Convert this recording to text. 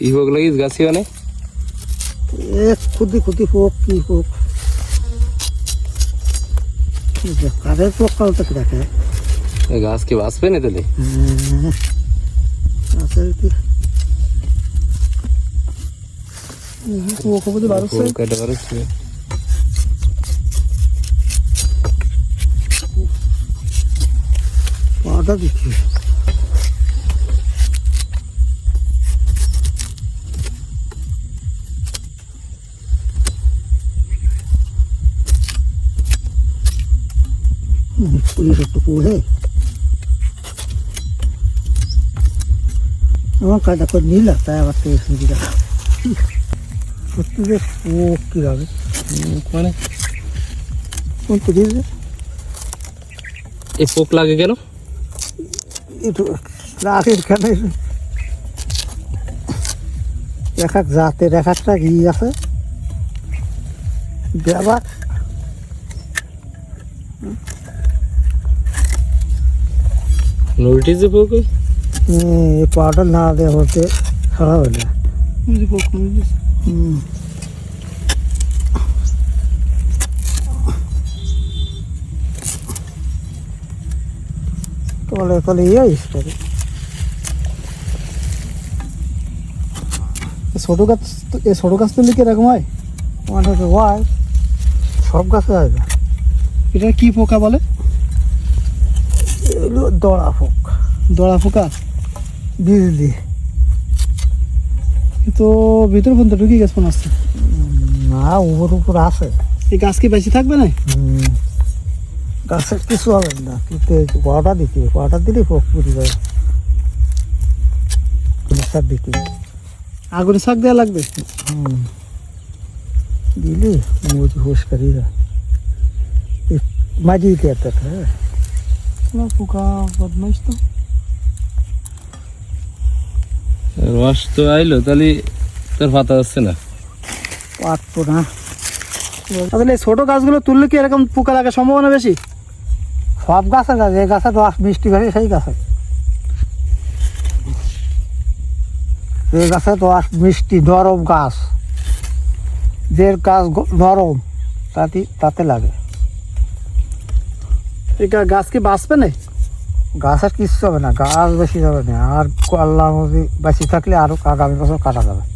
কি হোক লাগিস গাছি মানে এক খুদি খুদি হোক কি হোক কাদের পোক কাল तक रखे घास के वास पे नहीं तो ले वो को पूरी टुकू है वहाँ का तो नहीं लगता है वक्त इसमें की तुझे वो की लगे कौन है कौन तुझे ये पोक लागे क्या लो ये तो लागे क्या नहीं এক এক জাতের এক একটা ঘি আছে ব্যাপার ನೋಟಿಸ್ ಬೇಕು ಈ ಪಾಟ ನಾಳೆ ಹೊತ್ತೆ ಹಳವಲ್ಲ ಹ್ಞೂ তলে তলে ইয়েস করে ছোটো গাছ এ ছোটো গাছ তুললে কীরকম হয় আমার হয় সব গাছে হয় এটা কী পোকা বলে লড়া ফুক দড়া ফুকা দি দি এতো ভিতর ভিতর গিজ গ্যাস ফোন আছে না উপর উপর আছে এই গ্যাস কি বেঁচে থাকবে না গ্যাস শক্ত সো হবে না কি তেজ ওয়াটা দিতি ওয়াটা দিলেই ফুক হয়ে যায় সব বিকল আগুন ছাদ দেয়া লাগবে দিলে মোতি হস करिएगा এই ম্যাজিক এটা না পোকা বদমাইশ তো রস তো আইলো তাহলে তোর পাতা আসছে না পারতো না তাহলে ছোট গাছগুলো তুললে কি এরকম পোকা লাগার সম্ভাবনা বেশি সব গাছে গাছে এই গাছে রস মিষ্টি বেশি সেই গাছে এই গাছে রস মিষ্টি নরম গাছ যে গাছ নরম তাতে তাতে লাগে এটা গাছ কি বাঁচবে না গাছ আর কিচ্ছু হবে না গাছ বেশি যাবে না আর আল্লাহ বেশি থাকলে আরও আগামী বছর কাটা যাবে